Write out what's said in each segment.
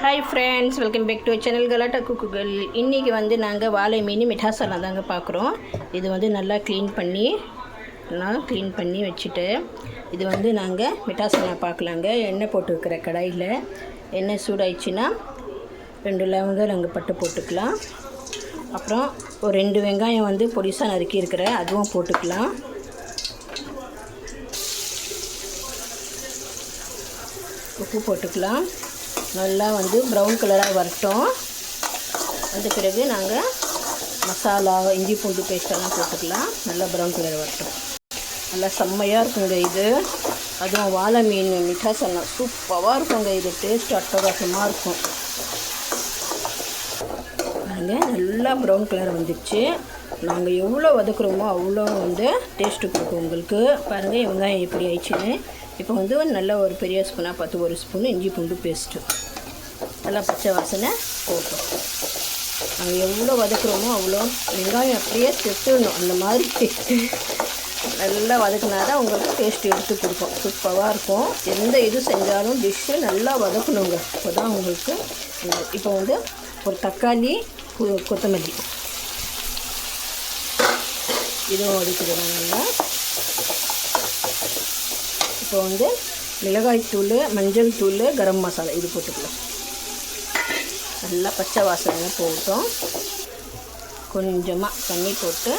Hi friends welcome back to channel கலாட்டா குக்குகள் இன்றைக்கி வந்து நாங்கள் வாழை மீன் மிட்டாசலா தாங்க பார்க்குறோம். இது வந்து நல்லா க்ளீன் பண்ணி நல்லா க்ளீன் பண்ணி வச்சுட்டு இது வந்து நாங்கள் மிட்டாசலா பார்க்கலாங்க. எண்ணெய் போட்டுருக்கிற கடாயில். எண்ணெய் சூடாயிடுச்சுன்னா ரெண்டு லவங்க நாங்கள் பட்டு போட்டுக்கலாம். அப்புறம் ஒரு ரெண்டு வெங்காயம் வந்து பொடிசாக நறுக்கி இருக்கிற அதுவும் போட்டுக்கலாம். உப்பு போட்டுக்கலாம். நல்லா வந்து ப்ரௌன் கலராக வரட்டும். அந்த பிறகு நாங்கள் மசாலா இஞ்சி பூண்டு பேஸ்டெல்லாம் போட்டுக்கலாம். நல்லா ப்ரௌன் கலர் வரட்டும். நல்லா செம்மையாக இருக்குங்க இது. அதுவும் வாழை மீன் மிட்டாசெல்லாம் சூப்பராக இருக்குங்க. இது டேஸ்ட் அட்டகாசமாக இருக்கும். பாருங்கள் நல்லா ப்ரௌன் கலர் வந்துடுச்சு நாங்கள் எவ்வளோ வதக்குறோமோ அவ்வளோ வந்து டேஸ்ட்டு கொடுக்கும் உங்களுக்கு. பாருங்கள் வெங்காயம் எப்படி ஆயிடுச்சுன்னு. இப்போ வந்து நல்ல ஒரு பெரிய ஸ்பூனாக பார்த்து ஒரு ஸ்பூன் இஞ்சி பூண்டு பேஸ்ட்டு நல்லா பச்சை வாசனை போட்டோம் நாங்கள் எவ்வளோ வதக்குறோமோ அவ்வளோ வெங்காயம் அப்படியே செத்துடணும். அந்த மாதிரி நல்லா வதக்குனா தான் உங்களுக்கு டேஸ்ட் எடுத்து கொடுக்கும். சூப்பராக இருக்கும். எந்த இது செஞ்சாலும் டிஷ்ஷு நல்லா வதக்கணுங்க. அப்போ தான் உங்களுக்கு இப்போ வந்து ஒரு தக்காளி கொத்தமல்லி இதுவும் வதக்கிடுவோம் நல்லா இப்போ வந்து மிளகாய் தூள் மஞ்சள் தூள் கரம் மசாலா இது போட்டுக்கலாம் நல்லா பச்சை வாசனை போட்டோம் கொஞ்சமாக தண்ணி போட்டு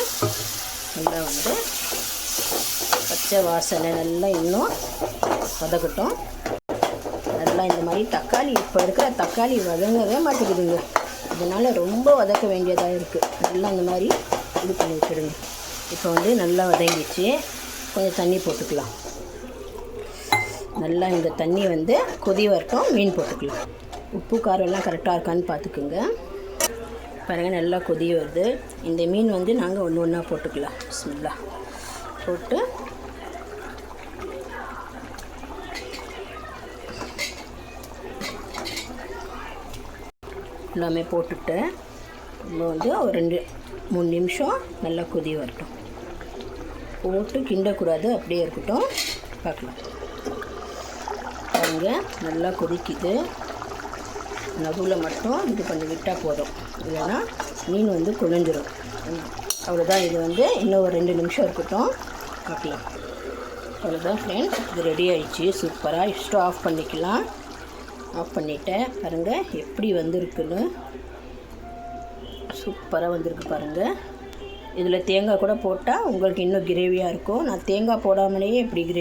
நல்லா வந்து பச்சை வாசனை நல்லா இன்னும் வதக்கட்டும் நல்லா இந்த மாதிரி தக்காளி இப்போ இருக்கிற தக்காளி வதங்கவே மாட்டேங்குதுங்க அதனால் ரொம்ப வதக்க வேண்டியதாக இருக்குது நல்லா இந்த மாதிரி இது பண்ணி வச்சுடுங்க இப்போ வந்து நல்லா வதங்கிச்சு கொஞ்சம் தண்ணி போட்டுக்கலாம். நல்லா இந்த தண்ணி வந்து கொதி வரட்டும் மீன் போட்டுக்கலாம். உப்பு காரம் எல்லாம் கரெக்டாக இருக்கான்னு பார்த்துக்குங்க. பாருங்கள் நல்லா கொதி வருது. இந்த மீன் வந்து நாங்கள் ஒன்று ஒன்றா போட்டுக்கலாம். பிஸ்மில்லா போட்டு எல்லாமே போட்டுட்டு நம்ம வந்து ஒரு ரெண்டு மூணு நிமிஷம் நல்லா கொதி வரட்டும். போட்டு கிண்டக்கூடாது அப்படியே இருக்கட்டும். பார்க்கலாம். பாருங்க நல்லா கொதிக்குது. நடுவில் மட்டும் இது பண்ணி விட்டால் போதும். இல்லைன்னா மீன் வந்து குழஞ்சிரும். அவ்வளோதான் இது வந்து இன்னும் ஒரு ரெண்டு நிமிஷம் இருக்கட்டும். பார்க்கலாம். அவ்வளோதான் ஃப்ரெண்ட்ஸ் இது ரெடி ஆயிடுச்சு. சூப்பராக ஸ்டவ் ஆஃப் பண்ணிக்கலாம். ஆஃப் பண்ணிட்டேன். பாருங்கள் எப்படி வந்திருக்குன்னு. சூப்பராக வந்திருக்கு பாருங்கள் இதில் தேங்காய் கூட போட்டால் உங்களுக்கு இன்னும் கிரேவியாக இருக்கும். நான் தேங்காய் போடாமலேயே இப்படி கிரேவி